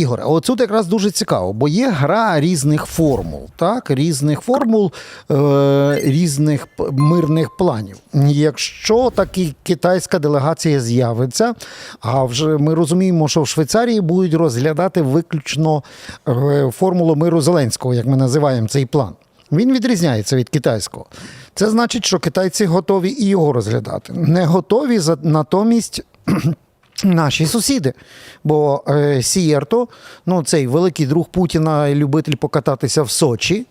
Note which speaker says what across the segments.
Speaker 1: Ігоре, оцют якраз дуже цікаво, бо є гра різних формул, так? Різних формул, е, різних мирних планів. Якщо таки китайська делегація з'явиться, а вже ми розуміємо, що в Швейцарії будуть розглядати виключно е, формулу миру Зеленського, як ми називаємо цей план. Він відрізняється від китайського. Це значить, що китайці готові і його розглядати. Не готові за- натомість Наші сусіди. Бо е, Сієрто, ну цей великий друг Путіна, любитель покататися в Сочі,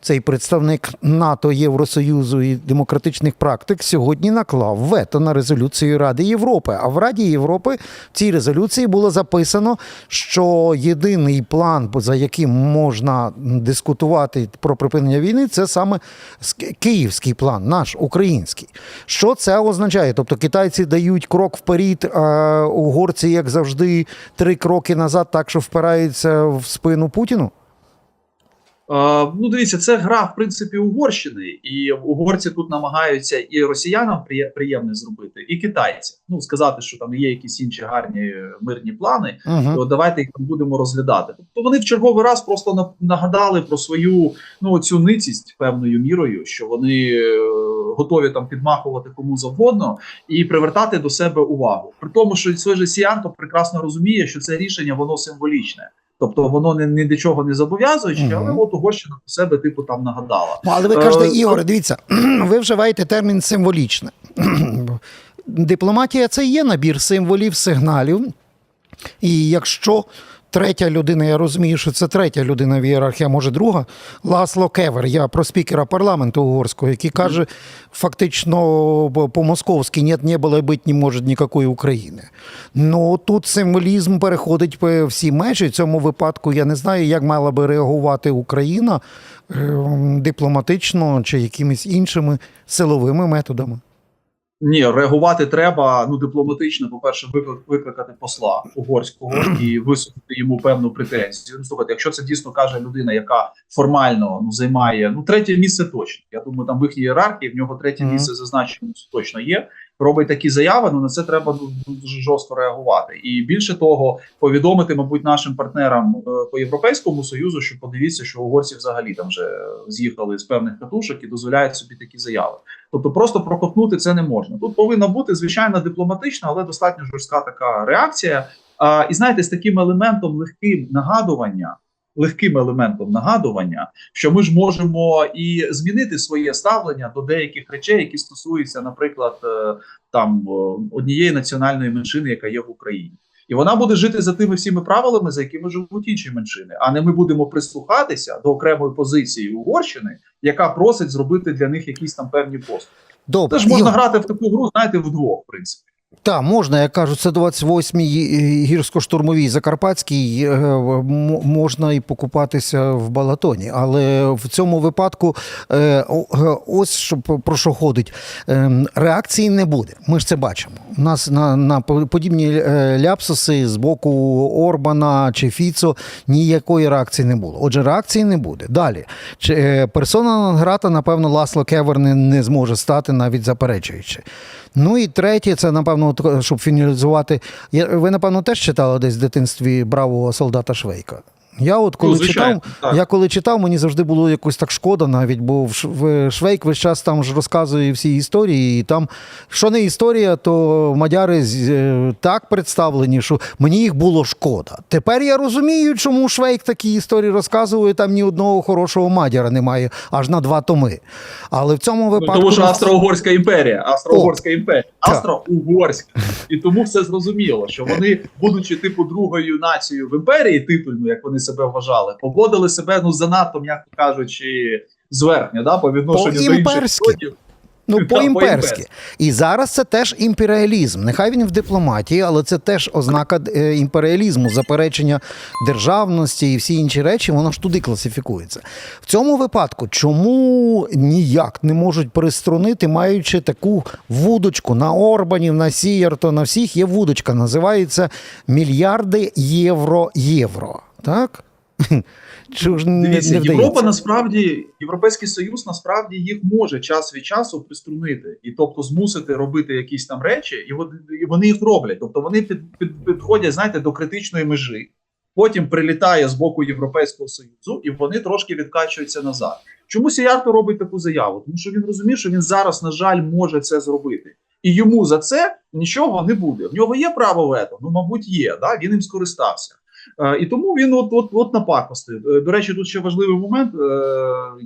Speaker 1: цей представник НАТО, Євросоюзу і демократичних практик, сьогодні наклав вето на резолюцію Ради Європи. А в Раді Європи в цій резолюції було записано, що єдиний план, за яким можна дискутувати про припинення війни, це саме київський план, наш український. Що це означає? Тобто китайці дають крок вперед, а угорці, як завжди, три кроки назад, так що впираються в спину Путіну.
Speaker 2: Е, ну, дивіться, це гра, в принципі, Угорщини, і угорці тут намагаються і росіянам приє- приємне зробити, і китайцям. Ну, сказати, що там є якісь інші гарні е, мирні плани,
Speaker 1: Угу.
Speaker 2: то давайте їх там будемо розглядати. Тобто вони в черговий раз просто на- нагадали про свою ну цю ницість певною мірою, що вони е, готові там підмахувати кому завгодно і привертати до себе увагу. При тому, що той же Сіанто прекрасно розуміє, що це рішення воно символічне. Тобто воно не ні до чого не зобов'язуюче,
Speaker 1: Мгм.
Speaker 2: але от Угорщина про себе типу там нагадала.
Speaker 1: Ну, але ви кажете,
Speaker 2: Е,
Speaker 1: Ігоре, дивіться, ви вживаєте термін символічне. Дипломатія це є набір символів, сигналів. І якщо третя людина, я розумію, що це третя людина в ієрархії, а може друга, Ласло Кевер, я про спікера парламенту угорського, який каже фактично по-московськи «нет, не було, бить не може ніякої України. Ну тут символізм переходить по всі межі. В цьому випадку я не знаю, як мала би реагувати Україна е, дипломатично чи якимись іншими силовими методами.
Speaker 2: Ні, реагувати треба ну дипломатично. По перше, викликати посла угорського і висунути йому певну претензію. Ну, слухайте, якщо це дійсно каже людина, яка формально ну займає ну третє місце точно. Я думаю, там в їхній ієрархії в нього третє місце зазначено точно є. Робить такі заяви. Ну на це треба дуже жорстко реагувати. І більше того, повідомити, мабуть, нашим партнерам е, по європейському союзу, що подивіться, що угорці взагалі там вже з'їхали з певних катушок і дозволяють собі такі заяви. Тобто просто проковтнути це не можна. Тут повинна бути звичайно дипломатична, але достатньо жорстка така реакція. А, і знаєте, з таким елементом легким нагадування, легким елементом нагадування, що ми ж можемо і змінити своє ставлення до деяких речей, які стосуються, наприклад, е, там однієї національної меншини, яка є в Україні. І вона буде жити за тими всіми правилами, за якими живуть інші меншини. А не ми будемо прислухатися до окремої позиції Угорщини, яка просить зробити для них якісь там певні поступи.
Speaker 1: Добре,
Speaker 2: ж можна
Speaker 1: Ігор,
Speaker 2: грати в таку гру, знаєте, вдвох, в принципі.
Speaker 1: Так, можна, я кажу, це 28-й гірсько-штурмовій Закарпатській, е, можна і покупатися в Балатоні. Але в цьому випадку е, ось що про що ходить. Е, Реакції не буде. Ми ж це бачимо. У нас на, на подібні е, ляпсуси з боку Орбана чи Фіцо ніякої реакції не було. Отже, реакції не буде. Далі. Персона Нонграта, напевно, Ласло Кевер не, не зможе стати навіть заперечуючи. Ну і третє, це напевно, от, щоб фіналізувати. Ви, напевно, теж читали десь в дитинстві бравого солдата Швейка. Я от коли
Speaker 2: Ну, звичайно,
Speaker 1: читав,
Speaker 2: так.
Speaker 1: я коли читав, мені завжди було якось так шкода навіть, бо в Швейк весь час там ж розказує всі історії, і там, що не історія, то мадяри е, так представлені, що мені їх було шкода. Тепер я розумію, чому Швейк такі історії розказує, там ні одного хорошого мадяра немає, аж на два томи. Але в цьому випадку.
Speaker 2: Тому що Австро-Угорська імперія, Австро-Угорська імперія, Австро-Угорська. І тому все зрозуміло, що вони, будучи типу другою нацією в імперії, титульно, як вони себе вважали, поводили себе ну занадто, м'яко кажучи, зверхня, да, по відношенню до інших народів.
Speaker 1: Ну, по-імперськи.
Speaker 2: по-імперськи.
Speaker 1: І зараз це теж імперіалізм. Нехай він в дипломатії, але це теж ознака е, імперіалізму, заперечення державності і всі інші речі, воно ж туди класифікується. В цьому випадку, чому ніяк не можуть приструнити, маючи таку вудочку на Орбанів, на Сієрто, на всіх є вудочка, називається мільярди євро-євро. Так? Чи ж не,
Speaker 2: Дивіться,
Speaker 1: не
Speaker 2: Європа
Speaker 1: вдається?
Speaker 2: насправді, Європейський Союз насправді їх може час від часу приструнити, і тобто змусити робити якісь там речі, і вони, і вони їх роблять. Тобто вони під, під, підходять, знаєте, до критичної межі. потім прилітає з боку Європейського Союзу, і вони трошки відкачуються назад. Чому Сіярто робить таку заяву? Тому що він розуміє, що він зараз, на жаль, може це зробити. І йому за це нічого не буде. В нього є право вето? Ну, мабуть, є. Да? Він їм скористався. Е, і тому він от от, от напакостив. пакости До речі, тут ще важливий момент. Е,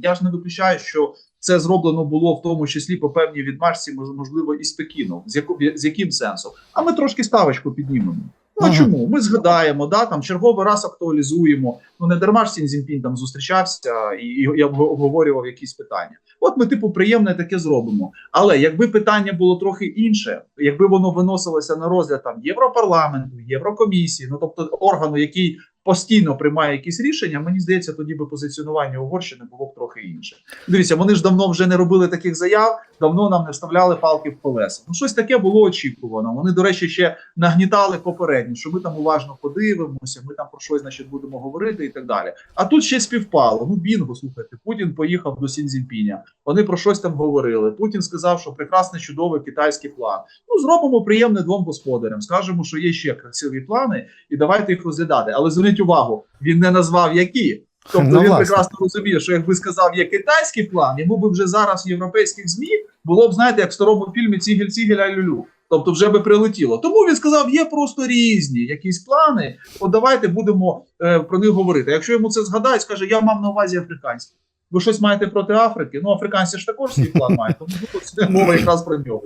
Speaker 2: я ж не виключаю, що це зроблено було в тому числі по певній відмашці, мож- можливо, із Пекіном. З, яку, з яким сенсом? А ми трошки ставочку піднімемо. Ну
Speaker 1: Ага.
Speaker 2: чому? Ми згадаємо, да, там черговий раз актуалізуємо. Ну не дарма ж Сін Цзіньпін там зустрічався і, і, і обговорював якісь питання. От ми, типу, приємне таке зробимо. Але якби питання було трохи інше, якби воно виносилося на розгляд там Європарламенту, Єврокомісії, ну тобто органу, який постійно приймає якісь рішення, мені здається, тоді би позиціонування Угорщини було б трохи інше. Дивіться, вони ж давно вже не робили таких заяв, давно нам не вставляли палки в колеса. Ну щось таке було очікувано. Вони, до речі, ще нагнітали попередньо, що ми там уважно подивимося, ми там про щось значить будемо говорити і так далі. А тут ще співпало. Ну бінго, слухайте, Путін поїхав до Сінзінпіня. Вони про щось там говорили. Путін сказав, що прекрасний чудовий китайський план. Ну зробимо приємне двом господарям. Скажемо, що є ще красиві плани, і давайте їх розглядати. Але зверніть увагу, він не назвав які. Тобто
Speaker 1: Ну,
Speaker 2: він
Speaker 1: власне.
Speaker 2: прекрасно розуміє, що якби сказав є китайський план, йому би вже зараз в європейських змі було б знаєте, як в старому фільмі Цігель Цігель Алюлю. Тобто вже би прилетіло. Тому він сказав: є просто різні якісь плани. От давайте будемо е, про них говорити. Якщо йому це згадають, скаже, я мав на увазі африканські. Ви щось маєте проти Африки? Ну, африканці ж також свій план мають, тому мова якраз про нього.